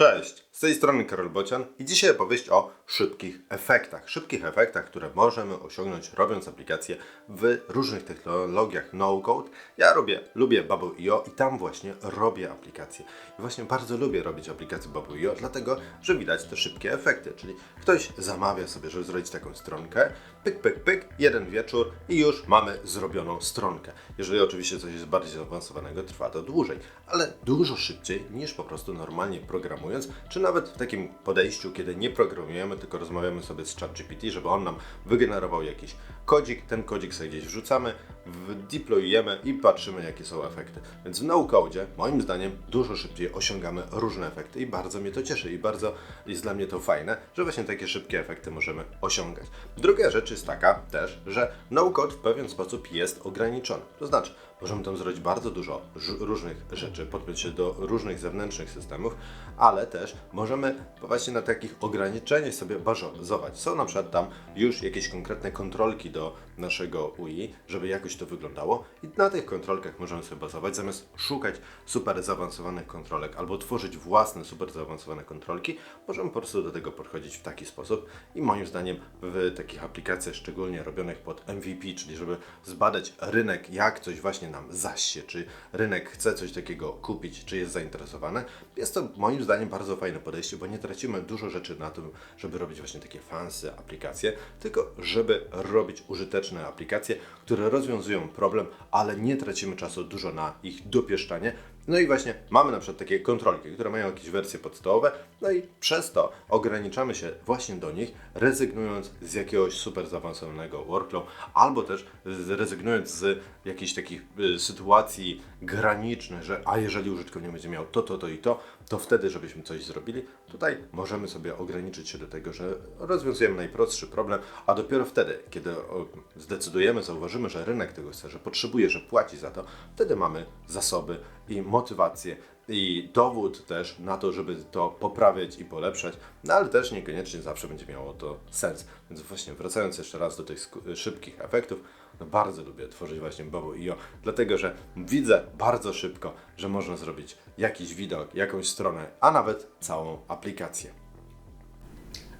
Cześć, z tej strony Karol Bocian i dzisiaj opowieść o szybkich efektach. Szybkich efektach, które możemy osiągnąć robiąc aplikacje w różnych technologiach no-code. Ja robię, lubię Bubble.io i tam właśnie robię aplikacje. I właśnie bardzo lubię robić aplikacje Bubble.io, dlatego, że widać te szybkie efekty. Czyli ktoś zamawia sobie, żeby zrobić taką stronkę, pyk, pyk, pyk, jeden wieczór i już mamy zrobioną stronkę. Jeżeli oczywiście coś jest bardziej zaawansowanego, trwa to dłużej, ale dużo szybciej niż po prostu normalnie programując, czy nawet w takim podejściu, kiedy nie programujemy, tylko rozmawiamy sobie z ChatGPT, żeby on nam wygenerował jakiś kodzik, ten kodzik sobie gdzieś wrzucamy, deployujemy i patrzymy, jakie są efekty. Więc w no-code, moim zdaniem, dużo szybciej osiągamy różne efekty i bardzo mnie to cieszy i bardzo jest dla mnie to fajne, że właśnie takie szybkie efekty możemy osiągać. Druga rzecz jest taka też, że no-code w pewien sposób jest ograniczony. To znaczy, możemy tam zrobić bardzo dużo różnych rzeczy, podpiąć się do różnych zewnętrznych systemów, ale też możemy właśnie na takich ograniczeniach sobie bazować. Są na przykład tam już jakieś konkretne kontrolki do naszego UI, żeby jakoś to wyglądało i na tych kontrolkach możemy sobie bazować, zamiast szukać super zaawansowanych kontrolek albo tworzyć własne super zaawansowane kontrolki, możemy po prostu do tego podchodzić w taki sposób i moim zdaniem w takich aplikacjach, szczególnie robionych pod MVP, czyli żeby zbadać rynek, jak coś właśnie nam zasie, czy rynek chce coś takiego kupić, czy jest zainteresowany, jest to moim zdaniem bardzo fajne podejście, bo nie tracimy dużo rzeczy na tym, żeby robić właśnie takie fancy aplikacje, tylko żeby robić użyteczne aplikacje, które rozwiązują problem, ale nie tracimy czasu dużo na ich dopieszczanie. No i właśnie mamy na przykład takie kontrolki, które mają jakieś wersje podstawowe, no i przez to ograniczamy się właśnie do nich, rezygnując z jakiegoś super zaawansowanego workflow, albo też rezygnując z jakichś takich y, sytuacji granicznych, że a jeżeli użytkownik będzie miał to, to, to i to, to wtedy, żebyśmy coś zrobili. Tutaj możemy sobie ograniczyć się do tego, że rozwiązujemy najprostszy problem, a dopiero wtedy, kiedy zdecydujemy, zauważymy, że rynek tego chce, że potrzebuje, że płaci za to, wtedy mamy zasoby i motywację i dowód też na to, żeby to poprawiać i polepszać, no ale też niekoniecznie zawsze będzie miało to sens. Więc właśnie wracając jeszcze raz do tych szybkich efektów, no bardzo lubię tworzyć właśnie Bubble.io, dlatego że widzę bardzo szybko, że można zrobić jakiś widok, jakąś stronę, a nawet całą aplikację.